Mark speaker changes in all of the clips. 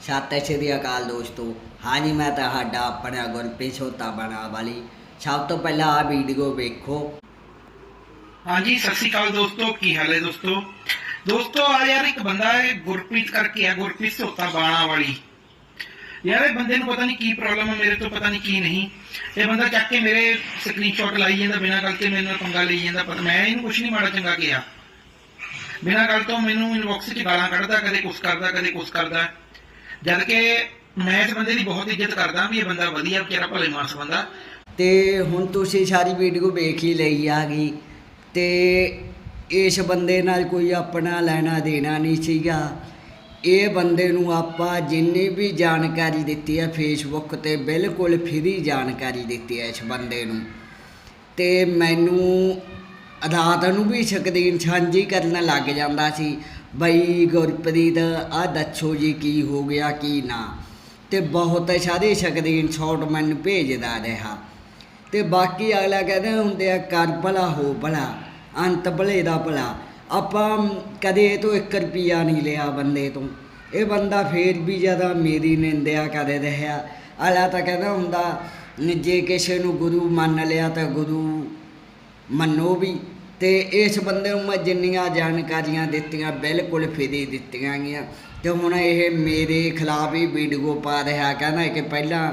Speaker 1: ਸਤਿ ਸ਼੍ਰੀ ਅਕਾਲ ਦੋਸਤੋ। ਹਾਂਜੀ ਮੈਂ ਤੁਹਾਡਾ ਆਪਣਾ ਗੁਰਪ੍ਰੀਤ ਛੋਤਾ ਬਣਾ ਵਾਲੀ। ਸਭ ਤੋਂ ਪਹਿਲਾਂ ਆ ਵੀਡੀਓ ਵੇਖੋ।
Speaker 2: ਹਾਂਜੀ ਸਤਿ ਸ਼੍ਰੀ ਅਕਾਲ ਦੋਸਤੋ, ਕੀ ਹਾਲ ਹੈ ਦੋਸਤੋ? ਦੋਸਤੋ, ਆ ਯਾਰ ਇੱਕ ਬੰਦਾ ਹੈ, ਗੁਰਪ੍ਰੀਤ ਕਰਕੇ ਹੈ, ਗੁਰਪ੍ਰੀਤ ਸੋਤਾ ਬਾਣਾ ਵਾਲੀ। ਯਾਰ, ਇਹ ਬੰਦੇ ਨੂੰ ਪਤਾ ਨਹੀਂ ਕੀ ਪ੍ਰੋਬਲਮ ਹੈ ਮੇਰੇ ਤੋਂ ਪਤਾ ਨਹੀਂ ਕੀ ਨਹੀਂ। ਇਹ ਬੰਦਾ ਚੱਕ ਕੇ ਮੇਰੇ ਸਕਰੀਨਸ਼ਾਟ ਲਾਈ ਜਾਂਦਾ, ਬਿਨਾਂ ਗੱਲ ਤੇ ਮੇਰੇ ਨਾਲ ਪੰਗਾ ਲਈ ਜਾਂਦਾ, ਪਰ ਮੈਂ ਇਹਨੂੰ ਕੁਝ ਨਹੀਂ ਮਾੜਾ ਚੰਗਾ ਕਿਹਾ। ਬਿਨਾਂ ਗੱਲ ਤੋਂ ਮੈਨੂੰ ਇਨਬਾਕਸ 'ਚ ਗਾਲਾਂ ਕੱਢਦਾ, ਕਦੇ ਕੁਛ ਕਰਦਾ, ਕਦੇ ਕੁਛ ਕਰਦਾ। ਜਦ ਕਿ ਮੈਂ ਇਸ ਬੰਦੇ ਦੀ ਬਹੁਤ ਇੱਜ਼ਤ ਕਰਦਾ ਵੀ ਇਹ ਬੰਦਾ ਵਧੀਆ ਵਿਚਾਰਾ ਭਲੇ ਮਾਨਸ ਬੰਦਾ।
Speaker 1: ਤੇ ਹੁਣ ਤੁਸੀਂ ਸਾਰੀ ਵੀਡੀਓ ਵੇਖ ਹੀ ਲਈ ਆ ਗਈ। ਤੇ ਇਸ ਬੰਦੇ ਨਾਲ ਕੋਈ ਆਪਣਾ ਲੈਣਾ ਦੇਣਾ ਨਹੀਂ ਸੀਗਾ। ਇਹ ਬੰਦੇ ਨੂੰ ਆਪਾਂ ਜਿੰਨੀ ਵੀ ਜਾਣਕਾਰੀ ਦਿੱਤੀ ਹੈ ਫੇਸਬੁੱਕ ਤੇ ਬਿਲਕੁਲ ਫ੍ਰੀ ਜਾਣਕਾਰੀ ਦਿੱਤੀ ਹੈ ਇਸ ਬੰਦੇ ਨੂੰ। ਤੇ ਮੈਨੂੰ ਰਾਤ ਨੂੰ ਵੀ ਸ਼ਕਦੀਨ ਸਾਂਝੀ ਕਰਨ ਲੱਗ ਜਾਂਦਾ ਸੀ। ਬਈ ਗੁਰਪ੍ਰੀਤ ਆ ਦੱਸੋ ਜੀ ਕੀ ਹੋ ਗਿਆ, ਕੀ ਨਾ। ਤੇ ਬਹੁਤ ਸਾਰੇ ਸਕਰੀਨ ਸ਼ਾਟ ਮੈਨੂੰ ਭੇਜਦਾ ਰਿਹਾ। ਤੇ ਬਾਕੀ ਅਗਲਾ ਕਹਿੰਦੇ ਹੁੰਦੇ ਆ, ਕਰ ਭਲਾ, ਹੋ ਭਲਾ, ਅੰਤ ਭਲੇ ਦਾ ਭਲਾ। ਆਪਾਂ ਕਦੇ ਇਹ ਤੋਂ 1 ਰੁਪਿਆ ਨਹੀਂ ਲਿਆ ਬੰਦੇ ਤੋਂ। ਇਹ ਬੰਦਾ ਫੇਰ ਵੀ ਜ਼ਿਆਦਾ ਮੇਰੀ ਨਿੰਦਿਆ ਕਰ ਰਿਹਾ। ਅਗਲਾ ਤਾਂ ਕਹਿੰਦਾ ਹੁੰਦਾ, ਜੇ ਕਿਸੇ ਨੂੰ ਗੁਰੂ ਮੰਨ ਲਿਆ ਤਾਂ ਗੁਰੂ ਮੰਨੋ ਵੀ। ਤੇ ਇਸ ਬੰਦੇ ਨੂੰ ਮੈਂ ਜਿੰਨੀਆਂ ਜਾਣਕਾਰੀਆਂ ਦਿੱਤੀਆਂ, ਬਿਲਕੁਲ ਫਿਰੀ ਦਿੱਤੀਆਂ ਗਈਆਂ। ਤੇ ਹੁਣ ਇਹ ਮੇਰੇ ਖਿਲਾਫ ਹੀ ਵੀਡੀਓ ਪਾ ਰਿਹਾ, ਕਹਿੰਦਾ ਕਿ ਪਹਿਲਾਂ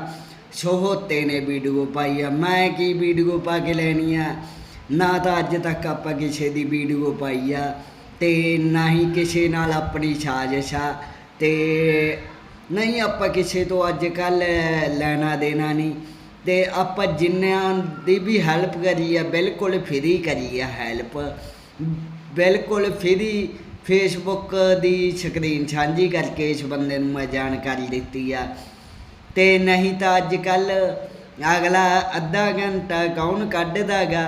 Speaker 1: ਸੋਹਤੇ ਨੇ ਵੀਡੀਓ ਪਾਈ ਆ, ਮੈਂ ਕੀ ਵੀਡੀਓ ਪਾ ਕੇ ਲੈਣੀ ਆ? ਨਾ ਤਾਂ ਅੱਜ ਤੱਕ ਆਪਾਂ ਕਿਸੇ ਦੀ ਵੀਡੀਓ ਪਾਈ ਆ, ਤੇ ਨਾ ਹੀ ਕਿਸੇ ਨਾਲ ਆਪਣੀ ਸਾਜ਼ਿਸ਼ ਆ, ਤੇ ਨਹੀਂ ਆਪਾਂ ਕਿਸੇ ਤੋਂ ਅੱਜ ਕੱਲ ਲੈਣਾ ਦੇਣਾ ਨਹੀਂ। ਤੇ ਆਪਾਂ ਜਿੰਨਿਆਂ ਦੀ ਵੀ ਹੈਲਪ ਕਰੀ ਆ, ਬਿਲਕੁਲ ਫ੍ਰੀ ਕਰੀ ਆ ਹੈਲਪ ਬਿਲਕੁਲ ਫ੍ਰੀ ਫੇਸਬੁੱਕ ਦੀ ਸਕਰੀਨ ਸਾਂਝੀ ਕਰਕੇ ਇਸ ਬੰਦੇ ਨੂੰ ਮੈਂ ਜਾਣਕਾਰੀ ਦਿੱਤੀ ਆ। ਤੇ ਨਹੀਂ ਤਾਂ ਅੱਜ ਕੱਲ ਅਗਲਾ ਅੱਧਾ ਘੰਟਾ ਕੌਣ ਕੱਢਦਾਗਾ?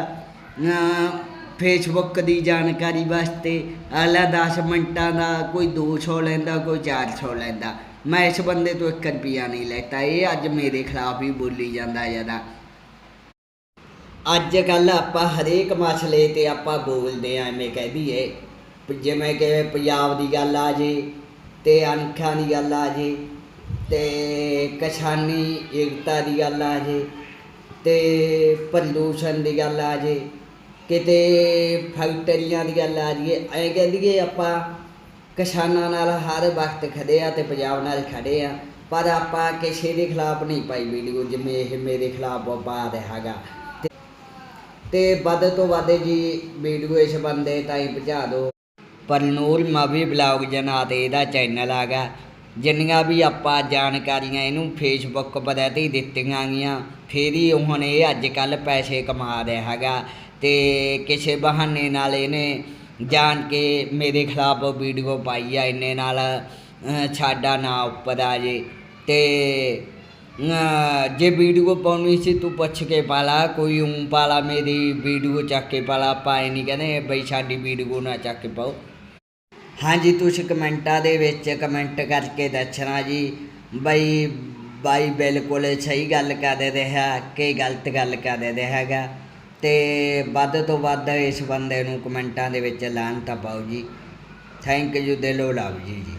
Speaker 1: ਫੇਸਬੁੱਕ ਦੀ ਜਾਣਕਾਰੀ ਵਾਸਤੇ ਅਗਲਾ 10 ਮਿੰਟਾਂ ਦਾ ਕੋਈ 200 ਲੈਂਦਾ, ਕੋਈ 400 ਲੈਂਦਾ। ਮੈਂ ਇਸ ਬੰਦੇ ਤੋਂ 1 ਰੁਪਿਆ ਨਹੀਂ ਲੈਤਾ। ਇਹ ਅੱਜ ਮੇਰੇ ਖਿਲਾਫ ਹੀ ਬੋਲੀ ਜਾਂਦਾ ਜ਼ਿਆਦਾ। ਅੱਜ ਕੱਲ ਆਪਾਂ ਹਰੇਕ ਮਸਲੇ ਤੇ ਆਪਾਂ ਬੋਲਦੇ ਆਂ ਐਵੇਂ ਕਹਿ ਦਈਏ। ਜਿਵੇਂ ਕਿ ਪੰਜਾਬ ਦੀ ਗੱਲ ਆ ਜੇ, ਤੇ ਅਣਖਾਂ ਦੀ ਗੱਲ ਆ ਜੇ, ਤੇ ਕਿਸਾਨੀ ਏਕਤਾ ਦੀ ਗੱਲ ਆ ਜੇ, ਤੇ ਪ੍ਰਦੂਸ਼ਣ ਦੀ ਗੱਲ ਆ ਜੇ ਕਿਤੇ ਫੈਕਟਰੀਆਂ ਦੀ ਗੱਲ ਆ ਜੀਏ ਐ ਕਹਿ ਆਪਾਂ ਕਿਸਾਨਾਂ ਨਾਲ ਹਰ ਵਕਤ ਖੜੇ ਆ ਤੇ ਪੰਜਾਬ ਨਾਲ ਖੜੇ ਆ, ਪਰ ਆਪਾਂ ਕਿਸੇ ਦੇ ਖਿਲਾਫ ਨਹੀਂ ਪਾਈ ਵੀਡੀਓ ਜਿਵੇਂ ਇਹ ਮੇਰੇ ਖਿਲਾਫ ਪਾ ਰਿਹਾਗਾ ਤੇ- ਤੇ ਵੱਧ ਤੋਂ ਵੱਧ ਜੀ ਵੀਡੀਓ ਇਸ ਬੰਦੇ ਤਾਈਂ ਪਹੁੰਚਾ ਦਿਓ। ਪਰ ਨੂਰ ਮਾਵੀ ਬਲੌਗ ਜਨਾ ਤੇ ਇਹਦਾ ਚੈਨਲ ਆਗਾ ਜਿੰਨੀਆਂ ਵੀ ਆਪਾਂ ਜਾਣਕਾਰੀਆਂ ਇਹਨੂੰ ਫੇਸਬੁੱਕ ਪਰ ਤੇ ਹੀ ਦਿੱਤੀਆਂ ਗਈਆਂ, ਫੇਰ ਹੀ ਹੁਣ ਇਹ ਅੱਜ ਕੱਲ ਪੈਸੇ ਕਮਾ ਰਿਹਾ ਹੈਗਾ। ਤੇ ਕਿਸੇ ਬਹਾਨੇ ਨਾਲ ਇਹਨੇ ਜਾਣ ਕੇ ਮੇਰੇ ਖਿਲਾਫ ਵੀਡੀਓ ਪਾਈ ਆ, ਇੰਨੇ ਨਾਲ ਸਾਡਾ ਨਾਂ ਉੱਪਰ ਆ ਜੇ। ਤੇ ਜੇ ਵੀਡੀਓ ਪਾਉਣੀ ਸੀ ਤੂੰ ਪੁੱਛ ਕੇ ਪਾਲਾ ਕੋਈ ਉਂ ਪਾਲਾ ਮੇਰੀ ਵੀਡੀਓ ਚੱਕ ਕੇ ਪਾਲਾ ਪਾਏ ਨਹੀਂ ਕਹਿੰਦੇ ਬਈ ਸਾਡੀ ਵੀਡੀਓ ਨਾ ਚੱਕ ਕੇ ਪਾਓ। ਹਾਂਜੀ, ਤੁਸੀਂ ਕਮੈਂਟਾਂ ਦੇ ਵਿੱਚ ਕਮੈਂਟ ਕਰਕੇ ਦੱਸਣਾ ਜੀ, ਬਈ, ਬਾਈ ਬਿਲਕੁਲ ਸਹੀ ਗੱਲ ਕਰ ਰਿਹਾ, ਕਿ ਗਲਤ ਗੱਲ ਕਰ ਰਿਹਾ ਹੈਗਾ। ਤੇ ਵੱਧ ਤੋਂ ਵੱਧ ਇਸ ਬੰਦੇ ਨੂੰ ਕਮੈਂਟਾਂ ਦੇ ਵਿੱਚ ਲਾਣ ਤਾਂ ਪਾਓ ਜੀ। ਥੈਂਕ ਯੂ ਦਿਲੋਂ ਲਵ ਜੀ ਜੀ।